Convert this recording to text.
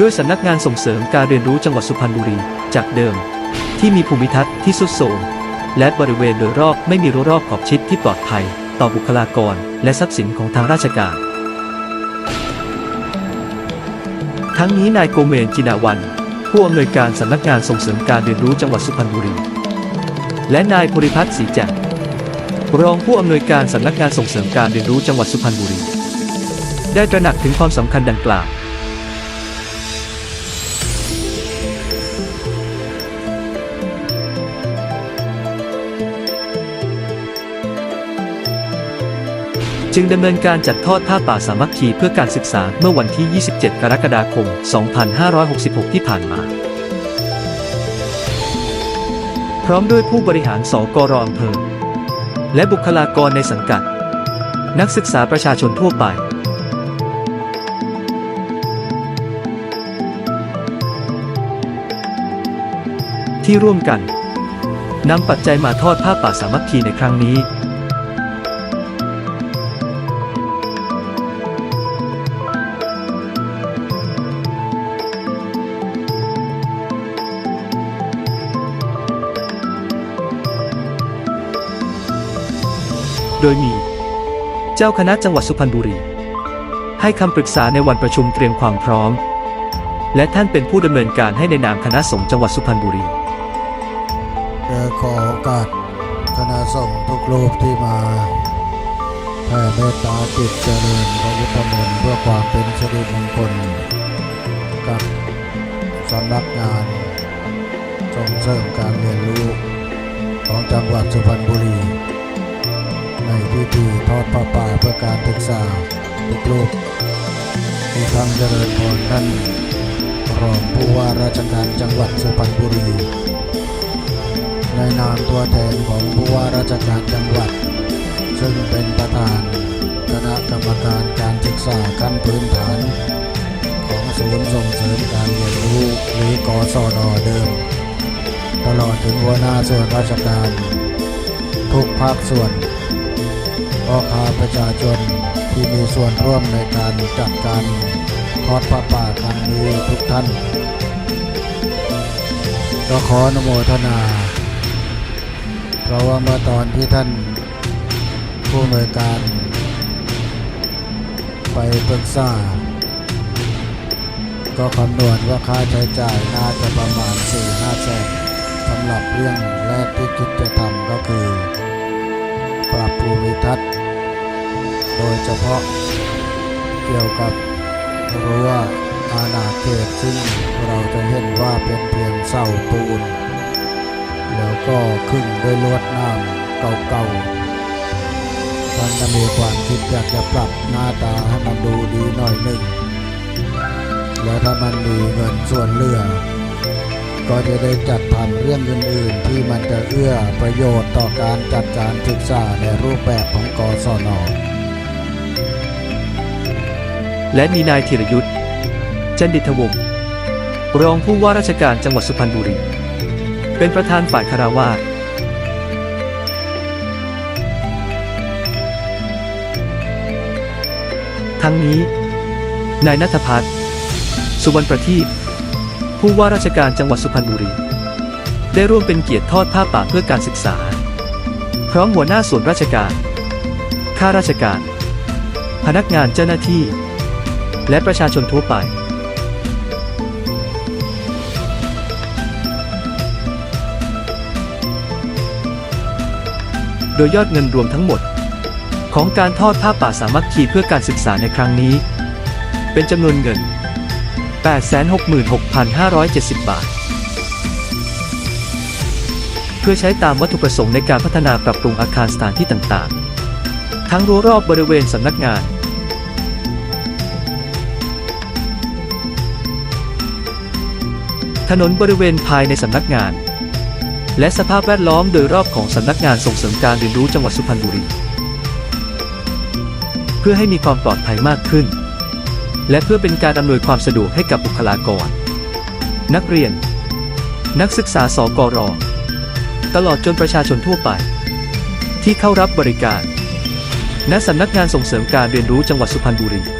ด้วยสำนักงานส่งเสริมการเรียนรู้จังหวัดสุพรรณบุรี จากเดิม ที่มีภูมิทัศน์ที่สุดโทรมและบริเวณโดยรอบไม่มีรั้วรอบขอบชิดที่ปลอดภัย ต่อบุคลากร และทรัพย์สินของทางราชการ ทั้งนี้นายโกเมนจินาวัน ผู้อำนวยการสำนักงานส่งเสริมการเรียนรู้จังหวัดสุพรรณบุรี และนายภูริพัฒน์ศรีแจ่มรองผู้อำนวยการสำนักงานส่งเสริมการเรียนรู้จังหวัดสุพรรณบุรี ได้ตระหนักถึงความสำคัญดังกล่าว จึงดำเนินการจัดทอดผ้าป่าสามัคคีเพื่อการศึกษาเมื่อวันที่ 27 กรกฎาคม 2566 ที่ผ่านมา พร้อมด้วยผู้บริหารสกรอำเภอ และบุคลากรในสังกัด นักศึกษาประชาชนทั่วไปที่ร่วมกันนำปัจจัยมาทอดผ้าป่าสามัคคีในครั้งนี้ โดยมี เจ้าคณะจังหวัดสุพรรณบุรี ให้คำปรึกษาในวันประชุมเตรียมความพร้อม และท่านเป็นผู้ดำเนินการให้ในนามคณะสงฆ์จังหวัดสุพรรณบุรีเอ่อขอโอกาสคณะสงฆ์ทุกรูปที่มาแผ่เมตตาจิตเจริญพระพุทธมนต์เพื่อความเป็นสิริมงคลกับสำนักงานส่งเสริมการเรียนรู้ของจังหวัดสุพรรณบุรี ในพิธีทอดพระป่าเพื่อการศึกษาทุกรูปที่ทางเจริญพรท่านรองผู้ว่าราชการจังหวัดสุพรรณบุรี ในนามตัวแทนของผู้ว่าราชการจังหวัด ซึ่งเป็นประธานคณะกรรมการการศึกษาขั้นพื้นฐาน ของศูนย์ส่งเสริมการเรียนรู้หรือกศนเดิม ตลอดถึงหัวหน้าส่วนราชการ ทุกภาคส่วน พ่อค้าประชาชนที่มีส่วนร่วมในการจัดการทอดพระป่าครั้งนี้ทุกท่านก็ขออนุโมทนา เพราะว่าเมื่อตอนที่ท่านผู้อำนวยการ ไปปรึกษา ก็คำนวณว่าค่าใช้จ่ายน่าจะประมาณ 4-5แสนสำหรับเรื่องแรกที่คิดจะทำก็คือ ภูมิทัศน์ โดยเฉพาะเกี่ยวกับรั้วอาณาเขตซึ่งเราจะเห็นว่าเป็นเพียงเสาปูน แล้วก็ครึ่งด้วยลวดน้ำเก่าๆท่านก็มีความคิดอยากจะปรับหน้าตาให้มันดูดีหน่อยหนึ่ง แล้วถ้ามันมีเงินส่วนเหลือ ก็จะได้จัดทำเรื่องอื่น ๆ ที่มันจะเอื้อประโยชน์ต่อการจัดการศึกษาในรูปแบบของกศน และมีนายธีรยุทธ์จันดิตวงศ์รองผู้ว่าราชการจังหวัดสุพรรณบุรี เป็นประธานฝ่ายคาราวาสทั้งนี้ นายนัทพัฒน์สุวรรณประทีป ผู้ว่าราชการจังหวัดสุพรรณบุรี ได้ร่วมเป็นเกียรติทอดผ้าป่าเพื่อการศึกษา พร้อมหัวหน้าส่วนราชการ ข้าราชการ พนักงานเจ้าหน้าที่ และประชาชนทั่วไป โดยยอดเงินรวมทั้งหมด ของการทอดผ้าป่าสามัคคีเพื่อการศึกษาในครั้งนี้ เป็นจำนวนเงิน 866,570 บาท เพื่อใช้ตามวัตถุประสงค์ในการพัฒนาปรับปรุงอาคารสถานที่ต่างๆ ทั้งรั้วรอบบริเวณสำนักงาน ถนนบริเวณภายในสำนักงาน และสภาพแวดล้อมโดยรอบของสำนักงานส่งเสริมการเรียนรู้จังหวัดสุพรรณบุรี เพื่อให้มีความปลอดภัยมากขึ้น และเพื่อเป็นการอำนวยความสะดวกให้กับบุคลากร นักเรียน นักศึกษาสกร ตลอดจนประชาชนทั่วไป ที่เข้ารับบริการ ณสำนักงานส่งเสริมการเรียนรู้จังหวัดสุพรรณบุรี